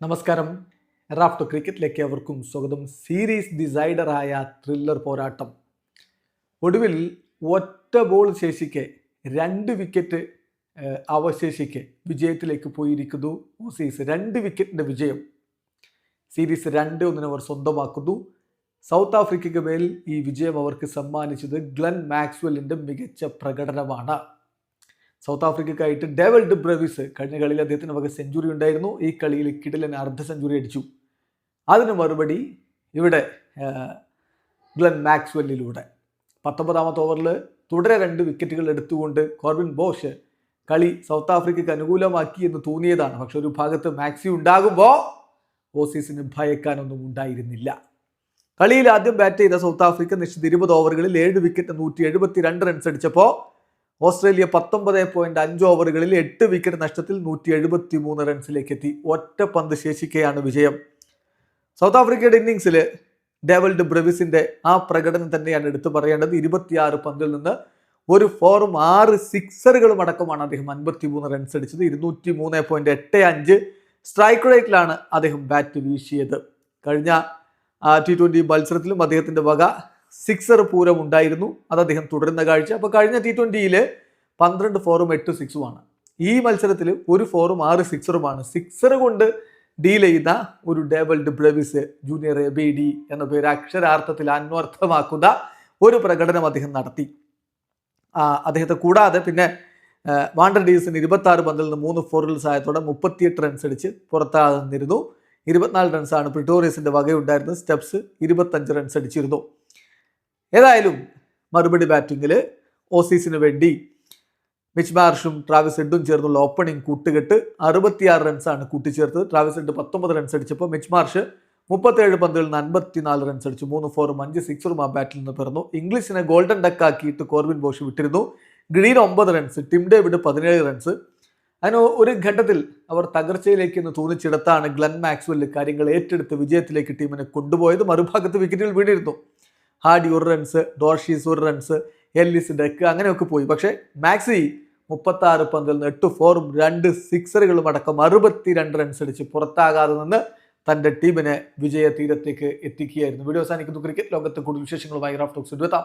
നമസ്കാരം. റാഫ്റ്റോ ക്രിക്കറ്റിലേക്ക് അവർക്കും സ്വാഗതം. സീരീസ് ഡിസൈഡറായ ത്രില്ലർ പോരാട്ടം. ഒടുവിൽ ഒറ്റ ബോൾ ശേഷിക്കെ രണ്ട് വിക്കറ്റ് അവശേഷിക്കെ വിജയത്തിലേക്ക് പോയിരിക്കുന്നു ഓസീസ്. രണ്ട് വിക്കറ്റിന്റെ വിജയം സീരീസ് രണ്ട് ഒന്നിന് അവർ സ്വന്തമാക്കുന്നു. സൗത്ത് ആഫ്രിക്കയ്ക്ക് മേൽ ഈ വിജയം അവർക്ക് സമ്മാനിച്ചത് ഗ്ലൻ മാക്സ്വെല്ലിന്റെ മികച്ച പ്രകടനമാണ്. സൗത്ത് ആഫ്രിക്കക്കായിട്ട് ഡേവൽഡ് ബ്രവിസ് കഴിഞ്ഞ കളിയിൽ അദ്ദേഹത്തിന് വക സെഞ്ചുറി ഉണ്ടായിരുന്നു. ഈ കളിയിൽ കിടലൻ അർദ്ധ സെഞ്ചുറി അടിച്ചു. അതിന് മറുപടി ഇവിടെ ഗ്ലെൻ മാക്സ്വെല്ലിലൂടെ. പത്തൊമ്പതാമത്തെ ഓവറിൽ തുടരെ രണ്ട് വിക്കറ്റുകൾ എടുത്തുകൊണ്ട് കോർബിൻ ബോഷ് കളി സൗത്ത് ആഫ്രിക്കയ്ക്ക് അനുകൂലമാക്കി എന്ന് തോന്നിയതാണ്. പക്ഷെ ഒരു ഭാഗത്ത് മാക്സി ഉണ്ടാകുമ്പോൾ ഓസീസിന് ഭയക്കാനൊന്നും ഉണ്ടായിരുന്നില്ല. കളിയിൽ ആദ്യം ബാറ്റ് ചെയ്ത സൗത്ത് ആഫ്രിക്ക നിശ്ചിത ഇരുപത് ഓവറുകളിൽ ഏഴ് വിക്കറ്റ് നൂറ്റി എഴുപത്തി രണ്ട് റൺസ് അടിച്ചപ്പോൾ ഓസ്ട്രേലിയ പത്തൊമ്പത് പോയിന്റ് അഞ്ച് ഓവറുകളിൽ എട്ട് വിക്കറ്റ് നഷ്ടത്തിൽ നൂറ്റി എഴുപത്തി മൂന്ന് റൺസിലേക്ക് എത്തി ഒറ്റ പന്ത് ശേഷിക്കെയാണ് വിജയം. സൗത്ത് ആഫ്രിക്കയുടെ ഇന്നിങ്സിൽ ഡേവൽഡ് ബ്രവിസിന്റെ ആ പ്രകടനം തന്നെയാണ് എടുത്തു പറയേണ്ടത്. ഇരുപത്തിയാറ് പന്തിൽ നിന്ന് ഒരു ഫോറും ആറ് സിക്സറുകളും അടക്കമാണ് അദ്ദേഹം അൻപത്തി മൂന്ന് റൺസ് അടിച്ചത്. ഇരുന്നൂറ്റി മൂന്ന് പോയിന്റ് എട്ട് അഞ്ച് സ്ട്രൈക്ക് റേറ്റിലാണ് അദ്ദേഹം ബാറ്റ് വീശിയത്. കഴിഞ്ഞ ടി ട്വന്റി മത്സരത്തിലും അദ്ദേഹത്തിന്റെ വക സിക്സർ പൂരം ഉണ്ടായിരുന്നു. അത് അദ്ദേഹം തുടരുന്ന കാഴ്ച. അപ്പോൾ കഴിഞ്ഞ ടി ട്വന്റിയിൽ പന്ത്രണ്ട് ഫോറും എട്ട് സിക്സുമാണ് ഈ മത്സരത്തിൽ ഒരു ഫോറും ആറ് സിക്സറുമാണ് സിക്സർ കൊണ്ട് ഡീൽ ചെയ്യുന്ന ഒരു Dewald Brevis junior A B D എന്ന പേര് അക്ഷരാർത്ഥത്തിൽ അന്വർത്ഥമാക്കുന്ന ഒരു പ്രകടനം അദ്ദേഹം നടത്തി. അദ്ദേഹത്തെ കൂടാതെ പിന്നെ വാണ്ടർ ഡീസിന് ഇരുപത്തി ആറ് പന്തിൽ നിന്ന് മൂന്ന് ഫോറിൽ സഹായത്തോടെ മുപ്പത്തിയെട്ട് റൺസ് അടിച്ച് പുറത്താകുന്നിരുന്നു. ഇരുപത്തിനാല് റൺസാണ് പ്രിട്ടോറിയസിന്റെ വകയുണ്ടായിരുന്നത്. സ്റ്റെപ്സ് ഇരുപത്തഞ്ച് റൺസ് അടിച്ചിരുന്നു. ഏതായാലും മറുപടി ബാറ്റിങ്ങിൽ ഓസീസിന് വേണ്ടി മിച്ച് മാർഷും ട്രാവിസ് ഹെഡും ചേർന്നുള്ള ഓപ്പണിംഗ് കൂട്ടുകെട്ട് അറുപത്തിയാറ് റൺസാണ് കൂട്ടിച്ചേർത്തത്. ട്രാവിസ് ഹെഡ് പത്തൊമ്പത് റൺസ് അടിച്ചപ്പോൾ മിച്ച് മാർഷ് മുപ്പത്തേഴ് പന്തുകളിൽ നിന്ന് അൻപത്തിനാല് റൺസ് അടിച്ചു. മൂന്ന് ഫോറും അഞ്ച് സിക്സറും ആ ബാറ്റിൽ നിന്ന് പിറന്നു. ഇംഗ്ലീഷിനെ ഗോൾഡൻ ഡക്ക് ആക്കിയിട്ട് കോർബിൻ ബോഷ് വിട്ടിരുന്നു. ഗ്രീൻ ഒമ്പത് റൺസ് ടിം ഡേവിഡ് പതിനേഴ് റൺസ് അതിന് ഒരു ഘട്ടത്തിൽ അവർ തകർച്ചയിലേക്ക് എന്ന് തോന്നിച്ചിടത്താണ് ഗ്ലൻ മാക്സ്വെൽ കാര്യങ്ങൾ ഏറ്റെടുത്ത് വിജയത്തിലേക്ക് ടീമിനെ കൊണ്ടുപോയത്. മറുഭാഗത്ത് വിക്കറ്റിൽ വീണിരുന്നു. ഹാഡി ഒരു റൺസ് ഡോർഷീസ് ഒരു റൺസ് എല്ലിസ് ഡെക്ക് അങ്ങനെയൊക്കെ പോയി. പക്ഷേ മാക്സി മുപ്പത്തി ആറ് പന്തിൽ നിന്ന് എട്ട് ഫോറും രണ്ട് സിക്സറുകളും അടക്കം അറുപത്തി രണ്ട് റൺസ് അടിച്ച് പുറത്താകാതെ നിന്ന് തന്റെ ടീമിനെ വിജയ തീരത്തേക്ക് എത്തിക്കുകയായിരുന്നു. വീഡിയോ അവസാനിക്കുന്നു. ക്രിക്കറ്റ് ലോകത്ത് കൂടുതൽ വിശേഷങ്ങളുമായി റാഫ് ടോക്സ് എത്താം